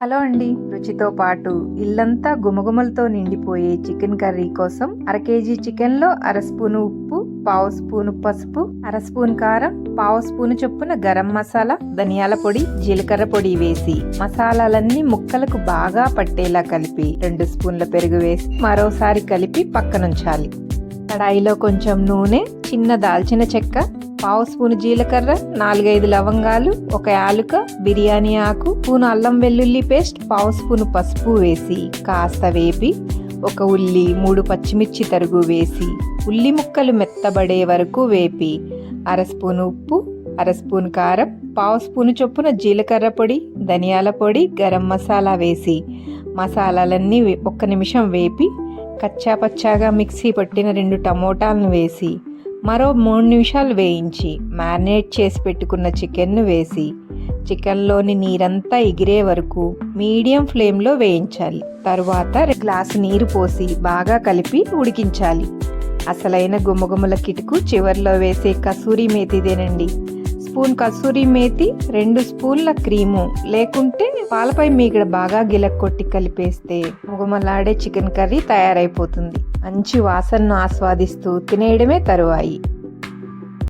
Hello అండి. రుచితో పాటు ఇల్లంతా గుమగుమలతో నిండిపోయే చికెన్ కర్రీ కోసం అర కేజీ చికెన్లో అర స్పూను ఉప్పు పావు స్పూను పసుపు అర స్పూన్ కారం పావు స్పూను చొప్పున గరం మసాలా ధనియాల పొడి జీలకర్ర పొడి వేసి మసాలాలన్నీ ముక్కలకు బాగా పట్టేలా కలిపి రెండు స్పూన్ల పెరుగు వేసి మరోసారి కలిపి పక్కనుంచాలి. కడాయిలో కొంచెం నూనె చిన్న దాల్చిన చెక్క పావు స్పూన్ జీలకర్ర నాలుగైదు లవంగాలు ఒక యాలుక బిర్యానీ ఆకు స్పూన్ అల్లం వెల్లుల్లి పేస్ట్ పావు స్పూన్ పసుపు వేసి కాస్త వేపి ఒక ఉల్లి మూడు పచ్చిమిర్చి తరుగు వేసి ఉల్లి ముక్కలు మెత్తబడే వరకు వేపి అర స్పూన్ ఉప్పు అర స్పూన్ కారం పావు స్పూన్ చొప్పున జీలకర్ర పొడి ధనియాల పొడి గరం మసాలా వేసి మసాలాలన్నీ వే- ఒక్క నిమిషం వేపి కచ్చా పచ్చాగా మిక్సీ పట్టిన రెండు టమోటాలను వేసి మరో మూడు నిమిషాలు వేయించి మ్యారినేట్ చేసి పెట్టుకున్న చికెన్ను వేసి చికెన్లోని నీరంతా ఎగిరే వరకు మీడియం ఫ్లేమ్లో వేయించాలి. తరువాత గ్లాసు నీరు పోసి బాగా కలిపి ఉడికించాలి. అసలైన గుమ్మగుమ్మల కిటుకు చివర్లో వేసే కసూరి మేతిదేనండి. స్పూన్ కసూరి మేతి రెండు స్పూన్ల క్రీము లేకుంటే పాలపై మీగడ బాగా గిలక్కొట్టి కలిపేస్తే మొగమలాడే చికెన్ కర్రీ తయారైపోతుంది. మంచి వాసనను ఆస్వాదిస్తూ తినేయడమే తరువాయి.